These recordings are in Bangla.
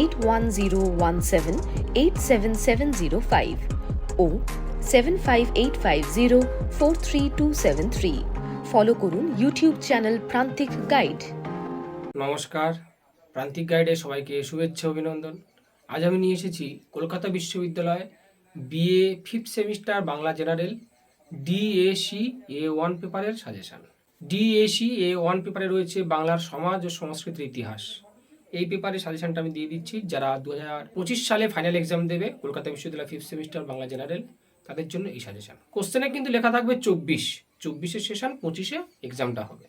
eight one zero one seven eight seven seven zero five O seven five eight five zero four three two seven three follow করুন ইউটিউব চ্যানেল প্রান্তিক গাইড নমস্কার। প্রান্তিক গাইডে সবাইকে শুভেচ্ছা, অভিনন্দন। আজ আমি নিয়ে এসেছি কলকাতা বিশ্ববিদ্যালয় BA fifth semester Bangla general DSC A one পেপারের সাজেশন ডিএসি এ ওয়ান পেপারে রয়েছে বাংলার সমাজ ও সংস্কৃতির ইতিহাস। এই পেপারের সাজেশনটা আমি দিয়ে দিচ্ছি। যারা দু হাজার পঁচিশ সালে ফাইনাল এক্সাম দেবে, কলকাতা বিশ্ববিদ্যালয় ফিফথ সেমিস্টার বাংলা জেনারেল তাদের জন্য এই সাজেশন কোশ্চেনে কিন্তু লেখা থাকবে চব্বিশ। চব্বিশের সেশন পঁচিশে এক্সামটা হবে।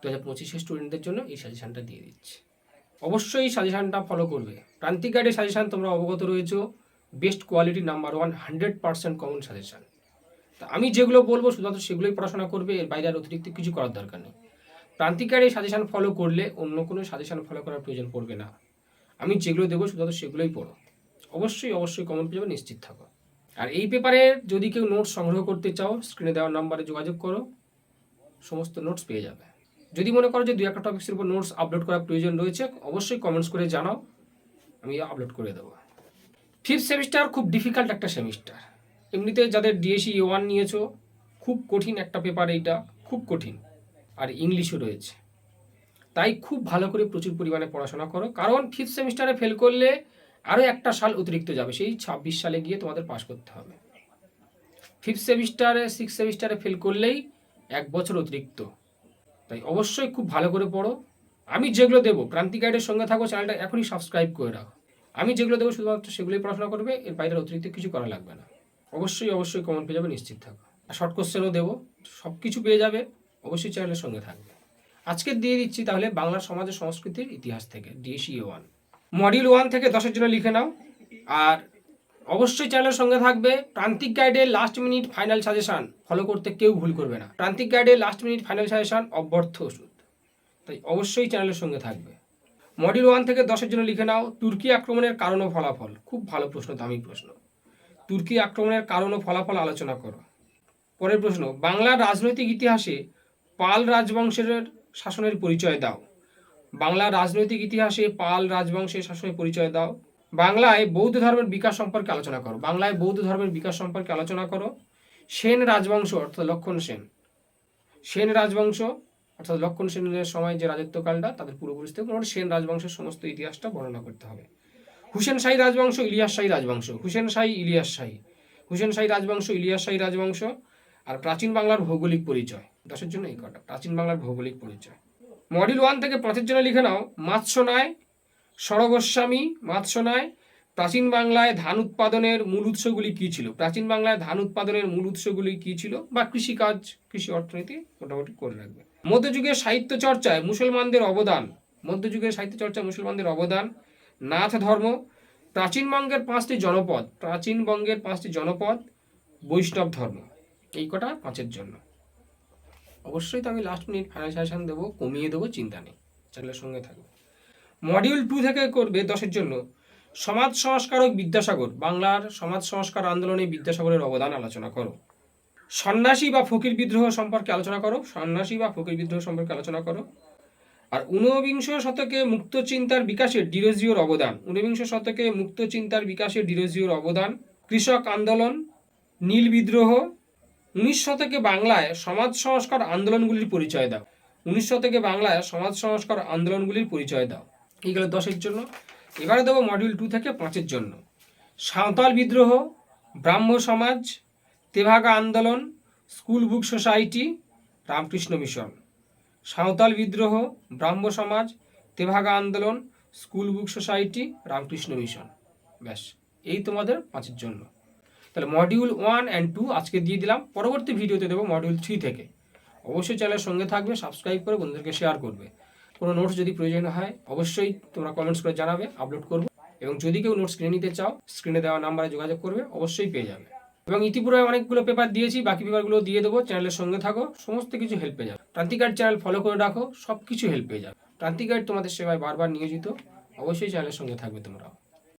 দু হাজার পঁচিশে স্টুডেন্টদের জন্য এই সাজেশনটা দিয়ে দিচ্ছি। অবশ্যই এই সাজেশনটা ফলো করবে। প্রান্তিক গাইডের সাজেশন তোমরা অবগত রয়েছো। Best quality number one hundred percent common suggestion তা আমি যেগুলো বলব, শুধুমাত্র সেগুলোই পড়াশোনা করবে, এর বাইরে আর অতিরিক্ত কিছু করার দরকার নেই। প্রান্তিক গাইডের সাজেশন ফলো করলে অন্য কোনো সাজেশন ফলো করার প্রয়োজন পড়বে না। আমি যেগুলো দেবো শুধুমাত্র সেগুলোই পড়ো। অবশ্যই অবশ্যই কমন পেয়ে নিশ্চিত থাকো। আর এই পেপারে যদি কেউ নোটস সংগ্রহ করতে চাও স্ক্রিনে দেওয়ার নাম্বারে যোগাযোগ করো। সমস্ত নোটস পেয়ে যাবে। যদি মনে করো যে দু একটা টপিক্সের উপর নোটস আপলোড করার প্রয়োজন রয়েছে, অবশ্যই কমেন্টস করে জানাও। আমি আপলোড করে দেবো। ফিফথ সেমিস্টার খুব ডিফিকাল্ট একটা সেমিস্টার এমনিতে যাদের ডিএসি ওয়ান নিয়েছো, খুব কঠিন একটা পেপার এইটা, খুব কঠিন। আর ইংলিশও রয়েছে। তাই খুব ভালো করে প্রচুর পরিমাণে পড়াশোনা করো। কারণ ফিফথ সেমিস্টারে ফেল করলে আরও একটা সাল অতিরিক্ত যাবে। সেই ছাব্বিশ সালে গিয়ে তোমাদের পাশ করতে হবে। ফিফথ সেমিস্টারে সিক্স সেমিস্টারে ফেল করলেই এক বছর অতিরিক্ত। তাই অবশ্যই খুব ভালো করে পড়ো। আমি যেগুলো দেবো, ক্রান্তি গাইডের সঙ্গে থাকো, চ্যানেলটা এখনই সাবস্ক্রাইব করে রাখো। আমি যেগুলো দেবো, শুধুমাত্র সেগুলোই পড়াশোনা করবে, এর বাইরে অতিরিক্ত কিছু করা লাগবে না। অবশ্যই অবশ্যই কমন পেয়ে যাবে, নিশ্চিত থাকো। আর শর্ট কোশ্চেনও দেবো সব কিছু পেয়ে যাবে। অবশ্যই চ্যানেলের সঙ্গে থাকবে। আজকে দিয়ে দিচ্ছি তাহলে বাংলা সমাজ ও সংস্কৃতির ইতিহাস থেকে ডিএসি ওয়ান মডিউল ওয়ান থেকে দশের জন্য লিখে নাও। আর অবশ্যই চ্যানেলের সঙ্গে থাকবে প্রান্তিক গাইডের last minute final suggestion follow করতে কেউ ভুল করবে না। প্রান্তিক গাইডের লাস্ট মিনিট ফাইনাল সাজেশন অব্যর্থ ওষুধ। তাই অবশ্যই চ্যানেলের সঙ্গে থাকবে। মডিউল ওয়ান থেকে দশের জন্য লিখে নাও, তুর্কি আক্রমণের কারণ ও ফলাফল। খুব ভালো প্রশ্ন দামি প্রশ্ন। তুর্কি আক্রমণের কারণ ও ফলাফল আলোচনা করো। পরের প্রশ্ন, বাংলার রাজনৈতিক ইতিহাসে পাল রাজবংশের শাসনের পরিচয় দাও। বাংলার রাজনৈতিক ইতিহাসে পাল রাজবংশের শাসনের পরিচয় দাও। বাংলায় বৌদ্ধ ধর্মের বিকাশ সম্পর্কে আলোচনা করো। বাংলায় বৌদ্ধ ধর্মের বিকাশ সম্পর্কে আলোচনা করো। সেন রাজবংশ, অর্থাৎ লক্ষণ সেন। সেন রাজবংশ, অর্থাৎ লক্ষণ সেনের সময় যে রাজত্বকালটা, তাদের পূর্বপুরুষ থেকে সেন রাজবংশের সমস্ত ইতিহাসটা বর্ণনা করতে হবে। হুসেন শাহী রাজবংশ, ইলিয়াস শাহী রাজবংশ। হুসেন শাহী, ইলিয়াস শাহী। হুসেন শাহী রাজবংশ, ইলিয়াস শাহী রাজবংশ। আর প্রাচীন বাংলার ভৌগোলিক পরিচয়। দশের জন্য এই কটা। প্রাচীন বাংলার ভৌগোলিক পরিচয়। মডিউল ওয়ান থেকে পাঁচের জন্য লিখে নাও, মাৎস্যনায় সরগোস্বামী মাৎস্যনায় প্রাচীন বাংলায় ধান উৎপাদনের মূল উৎসগুলি কী ছিল? প্রাচীন বাংলায় ধান উৎপাদনের মূল উৎসগুলি কী ছিল? বা কৃষিকাজ, কৃষি অর্থনীতি মোটামুটি করে রাখবে। মধ্যযুগের সাহিত্য চর্চায় মুসলমানদের অবদান। মধ্যযুগের সাহিত্য চর্চায় মুসলমানদের অবদান, নাথ ধর্ম। প্রাচীনবঙ্গের পাঁচটি জনপদ প্রাচীনবঙ্গের পাঁচটি জনপদ, বৈষ্ণব ধর্ম। এই কটা পাঁচের জন্য। অবশ্যই তো আমি লাস্ট মিনিট ফাইনাল দেবো, কমিয়ে দেবো, চিন্তা নেই। চ্যানেলের সঙ্গে থাকবে মডিউল টু থেকে করবে দশের জন্য সমাজ সংস্কারক বিদ্যাসাগর। বাংলার সমাজ সংস্কার আন্দোলনে বিদ্যাসাগরের অবদান আলোচনা করো। সন্ন্যাসী বা ফকির বিদ্রোহ সম্পর্কে আলোচনা করো। সন্ন্যাসী বা ফকির বিদ্রোহ সম্পর্কে আলোচনা করো। আর ঊনবিংশ শতকে মুক্ত চিন্তার বিকাশে ডিরোজিওর অবদান। ঊনবিংশ শতকে মুক্ত চিন্তার বিকাশে ডিরোজিওর অবদান। কৃষক আন্দোলন, নীল বিদ্রোহ উনিশ শতকে বাংলায় সমাজ সংস্কার আন্দোলনগুলির পরিচয় দাও। উনিশ শতকে বাংলায় সমাজ সংস্কার আন্দোলনগুলির পরিচয় দাও। এইগুলো দশের জন্য। এবারে দেবো মডিউল টু থেকে পাঁচের জন্য। সাঁওতাল বিদ্রোহ, ব্রাহ্ম সমাজ, তেভাগা আন্দোলন school book society Ramakrishna mission. Santhal বিদ্রোহ, ব্রাহ্ম সমাজ, তেভাগা আন্দোলন school book society Ramakrishna mission. ব্যাস, এই তোমাদের পাঁচের জন্য। তাহলে মডিউল ওয়ান অ্যান্ড টু আজকে দিয়ে দিলাম, পরবর্তী ভিডিওতে দেবো মডিউল থ্রি থেকে। অবশ্যই চ্যানেলের সঙ্গে থাকবে সাবস্ক্রাইব করে বন্ধুদেরকে শেয়ার করবে। কোনো নোটস যদি প্রয়োজন হয়, অবশ্যই তোমরা কমেন্টস করে জানাবে আপলোড করব। এবং যদি কেউ নোটস কিনে নিতে চাও স্ক্রিনে দেওয়া নাম্বারে যোগাযোগ করবে, অবশ্যই পেয়ে যাবে। এবং ইতিপূর্বে অনেকগুলো পেপার দিয়েছি, বাকি পেপারগুলো দিয়ে দেবো চ্যানেলের সঙ্গে থাকো, সমস্ত কিছু হেল্প পেয়ে যাবে। প্রান্তিকার চ্যানেল ফলো করে রাখো সব কিছু হেল্প পেয়ে যাবে। প্রান্তিকার তোমাদের সেবায় বারবার নিয়োজিত, অবশ্যই চ্যানেলের সঙ্গে থাকবে তোমরাও।